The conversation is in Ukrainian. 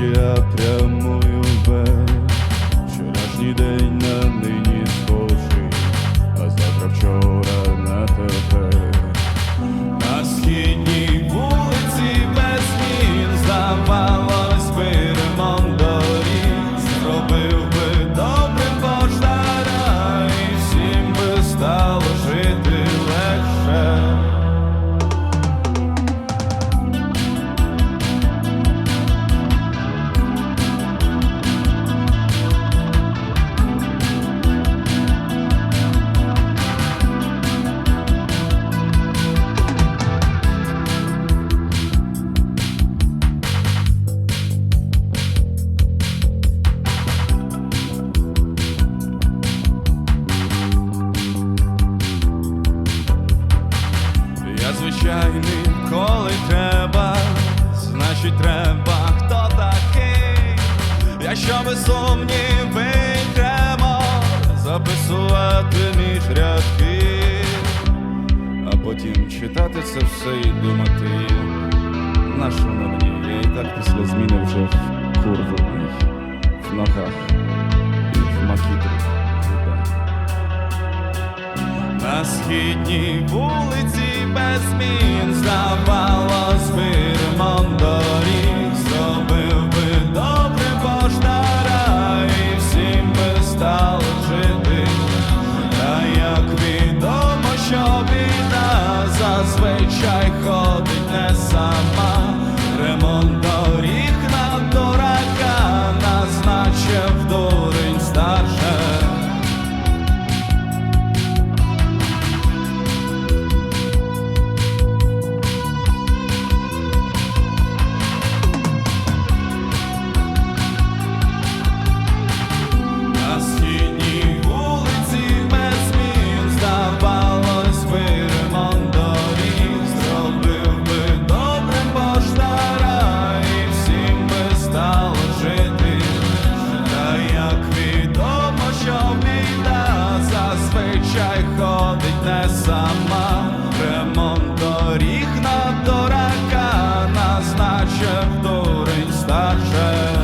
я прямую в звичайний, коли треба, значить треба, хто такий, я що без сумніви йдемо записувати між рядки, а потім читати це все і думати, на що на мені, я і так після зміни вже в курву в ногах і в макітрі. На східній вулиці без змін здавалось би доріг зробив би добре поштара і всім би стало жити. Та як відомо, що біда зазвичай ходить не сама, ремонт доріг на дорака назначив дурень старше.